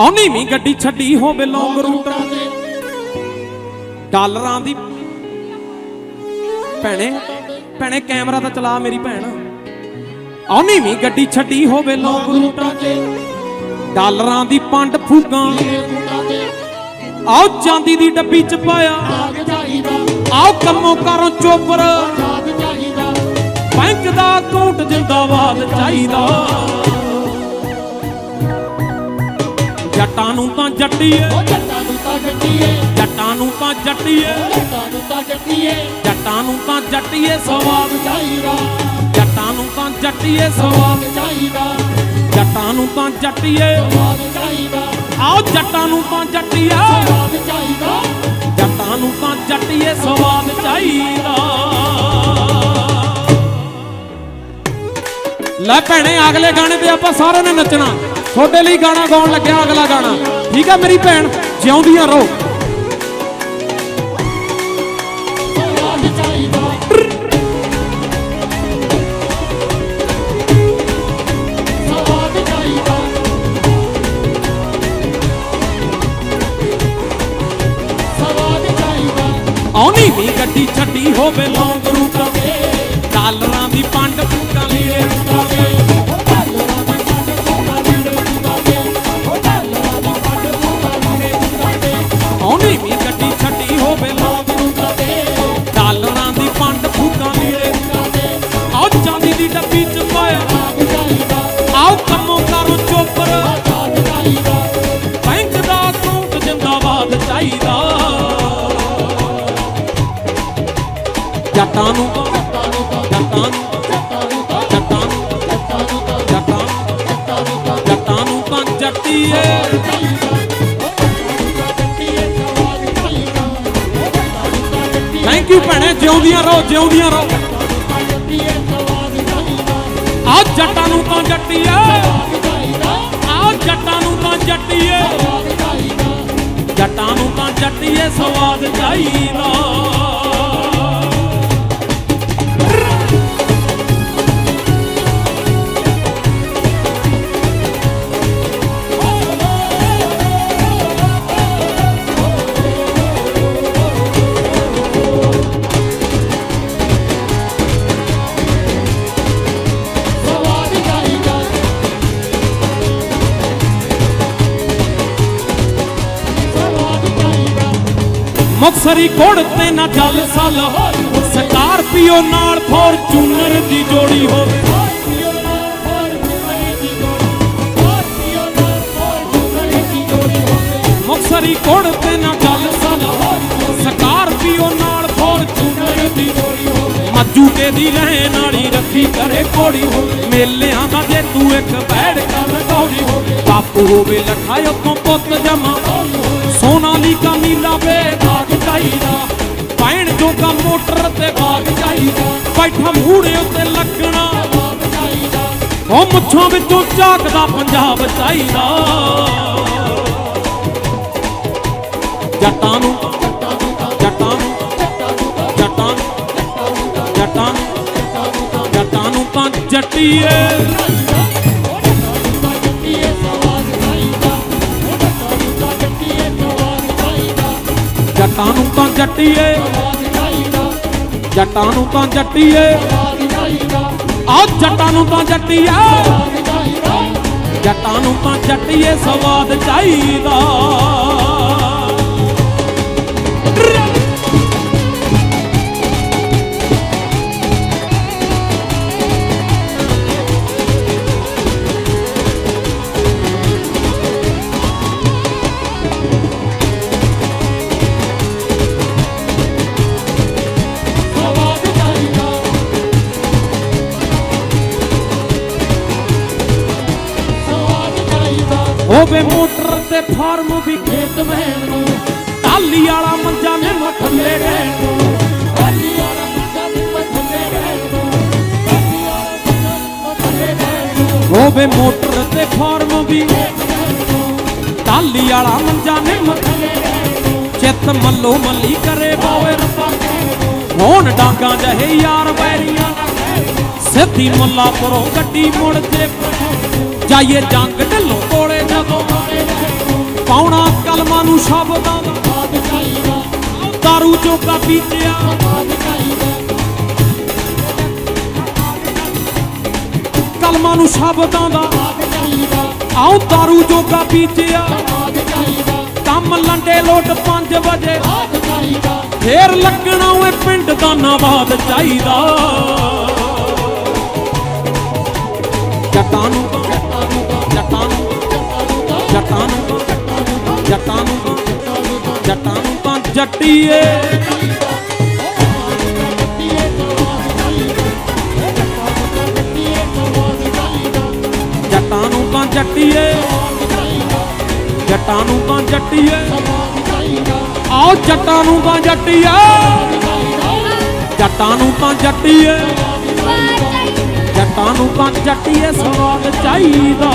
ਆਉਣੀ ਵੀ ਗੱਡੀ ਛੱਡੀ ਹੋਵੇ ਲੌਂਗ ਰੂਟ ਡਾਲਰਾਂ ਦੀ ਭੈਣੇ ਭੈਣੇ ਕੈਮਰਾ ਤਾਂ ਚਲਾ ਮੇਰੀ ਭੈਣ। ਆਉਣੀ ਵੀ ਗੱਡੀ ਛੱਡੀ ਹੋਵੇ ਲੌਂਗ ਰੂਟਾਂ ਤੇ। ਡਾਲਰਾਂ ਦੀ ਪੰਡ ਫੂਕਾਂ ਆਓ ਚਾਂਦੀ ਦੀ ਡੱਬੀ ਚ ਪਾਇਆ। ਆਓ ਕੰਮੋਂ ਕਾਰੋਂ ਚੋਪਰ। ਬੈਂਕ ਦਾ ਅਕਾਊਂਟ ਜਿੰਦਾਬਾਦ ਚਾਹੀਦਾ। ਜੱਟਾਂ ਨੂੰ ਤਾਂ ਜੱਟੀਏ। ਜੱਟਾਂ ਨੂੰ ਤਾਂ ਜੱਟੀਏ। ਜੱਟਾਂ ਨੂੰ ਤਾਂ ਜੱਟੀਏ। ਸਵਾਦ ਜੱਟਾਂ ਨੂੰ ਤਾਂ ਜੱਟੀਏ। ਸਵਾਦ ਜੱਟਾਂ ਨੂੰ ਤਾਂ ਜੱਟੀਏ ਆਓ ਜੱਟਾਂ ਨੂੰ ਤਾਂ ਜੱਟੀਏ। ਜੱਟਾਂ ਨੂੰ ਤਾਂ ਜੱਟੀਏ ਸਵਾਦ ਚਾਹੀਦਾ ਲੈ ਭੈਣੇ ਅਗਲੇ ਗਾਣੇ ਤੇ ਆਪਾਂ ਸਾਰਿਆਂ ਨੇ ਨੱਚਣਾ। ਤੁਹਾਡੇ ਲਈ ਗਾਣਾ ਗਾਉਣ ਲੱਗਿਆ, ਅਗਲਾ ਗਾਣਾ। ਠੀਕ ਆ ਮੇਰੀ ਭੈਣ, ਜਿਉਂਦੀਆਂ ਰਹੋ। ਆਉਣੀ ਵੀ ਗੱਡੀ ਛੱਡੀ ਹੋਵੇ ਲੌਂਗ ਜੱਟਾਂ ਨੂੰ ਜੱਟਾਂ ਨੂੰ ਜੱਟਾਂ ਨੂੰ ਜੱਟਾਂ ਜੱਟਾਂ ਨੂੰ ਤਾਂ ਜੱਟੀਏ। ਥੈਂਕ ਯੂ ਭੈਣੇ, ਜਿਉਂਦੀਆਂ ਰਹੋ ਜਿਉਂਦੀਆਂ ਰਹੋ। ਆ ਜੱਟਾਂ ਨੂੰ ਤਾਂ ਜੱਟੀਏ। ਆ ਜੱਟਾਂ ਨੂੰ ਤਾਂ ਜੱਟੀਏ। ਜੱਟਾਂ ਨੂੰ ਤਾਂ ਜੱਟੀਏ, ਸਵਾਦ ਚਾਹੀਦਾ ਮੁਕਸਰੀ ਕੋੜ ਤੇ ਨਾ ਚੱਲ ਸਲ ਸਕਾਰਪੀਓ ਨਾਲ ਫੋਰਚੂਨਰ ਦੀ ਜੋੜੀ ਹੋਵੇ। ਮੁਕਸਰੀ ਕੋੜ ਤੇ ਨਾ ਚੱਲ ਸਲ ਸਕਾਰਪੀਓ ਨਾਲ ਫੋਰਚੂਨਰ ਦੀ ਜੋੜੀ ਹੋਵੇ। ਮੱਜੂ ਕੇ ਦੀ ਰਹਿਣ ਵਾਲੀ ਰੱਖੀ ਕਰੇ ਕੋੜੀ ਹੋਵੇ। ਮੇਲਿਆਂ ਦਾ ਜੇ ਤੂੰ ਇੱਕ ਬੈੜ ਕਰ ਕੌੜੀ ਹੋਵੇ। ਬਾਪੂ ਹੋਵੇ ਲਖਾਇਓ ਤੋਂ ਪੁੱਤ ਜਮਾ ਸੋਨਾਲੀ ਕਾ ਨੀਲਾ ਵੇ ਜੋਗਾ ਮੋਟਰ ਤੇ ਬਾਗ ਚਾਹੀਦਾ ਬੈਠਾ ਮੂੜੇ ਉੱਤੇ ਲੱਗਣਾ ਉਹ ਮੁੱਛਾਂ ਵਿੱਚੋਂ ਝਾਕਦਾ ਪੰਜਾਬ ਚਾਹੀਦਾ ਜੱਟਾਂ ਨੂੰ ਜੱਟਾਂ ਨੂੰ, ਜੱਟਾਂ ਜੱਟਾਂ ਜੱਟਾਂ ਨੂੰ ਤਾਂ ਜੱਟੀਏ। ਜੱਟਾਂ ਨੂੰ ਤਾਂ ਜੱਟੀਏ। ਜੱਟਾਂ ਨੂੰ ਤਾਂ ਜੱਟੀਏ। ਆ ਜੱਟਾਂ ਨੂੰ ਤਾਂ ਜੱਟੀਏ। ਜੱਟਾਂ ਨੂੰ ਤਾਂ ਜੱਟੀਏ, ਸਵਾਦ ਚਾਹੀਦਾ। ਹੋਵੇ ਮੋਟਰ ਤੇ ਫਾਰਮ ਵੀ ਖੇਤ ਵਹਿਣ ਨੂੰ। ਟਾਲੀ ਵਾਲਾ ਮੰਜਾ ਨੇ ਮਠੱਲੇ ਰਹਿਣ ਨੂੰ। ਹੋਵੇ ਮੋਟਰ ਤੇ ਫਾਰਮ ਵੀ ਟਾਲੀ ਵਾਲਾ ਮੰਜਾ ਨੇ ਮਠੱਲੇ ਚਿੱਤ ਮੱਲੋ ਮੱਲੀ ਕਰੇ ਬਾਵੇ ਰੱਬਾ ਹੋਣ ਡਾਂਗਾ ਜਹੇ ਯਾਰ ਵੈਰੀਆਂ ਸਿੱਧੀ ਮੁੱਲਾਪੁਰੋਂ ਗੱਡੀ ਮੁੜ ਜੇ ਜਾਈਏ ਜੰਗ ਢੱਲੋ ਪਾਉਣਾ ਕਲਮਾਂ ਨੂੰ ਸ਼ਬਦਾਂ ਦਾ ਬਾਦ ਚਾਹੀਦਾ। ਦਾਰੂ ਜੋਗਾ ਪੀਤਿਆ ਬਾਦ ਚਾਹੀਦਾ ਕਲਮਾਂ ਨੂੰ ਸ਼ਬਦਾਂ ਦਾ ਬਾਦ ਚਾਹੀਦਾ। ਆਉ ਦਾਰੂ ਜੋਗਾ ਚਾਹੀਦਾ ਕੰਮ ਲੰਡੇ ਲੋਟ 5 ਵਜੇ। ਬਾਦ ਚਾਹੀਦਾ। ਫੇਰ ਲੱਗਣਾ ਓਏ ਪਿੰਡ ਦਾ ਨਵਾਦ ਚਾਹੀਦਾ। ਜੱਟਾਂ ਨੂੰ ਤਾਂ ਜੱਟੀਏ। ਜੱਟਾਂ ਨੂੰ ਤਾਂ ਜੱਟੀਏ। ਜੱਟਾਂ ਨੂੰ ਤਾਂ ਜੱਟੀਏ। ਆਓ ਜੱਟਾਂ ਨੂੰ ਤਾਂ ਜੱਟੀਏ। ਜੱਟਾਂ ਨੂੰ ਤਾਂ ਜੱਟੀਏ। ਜੱਟਾਂ ਨੂੰ ਤਾਂ ਜੱਟੀਏ ਸਵਾਦ ਚਾਹੀਦਾ।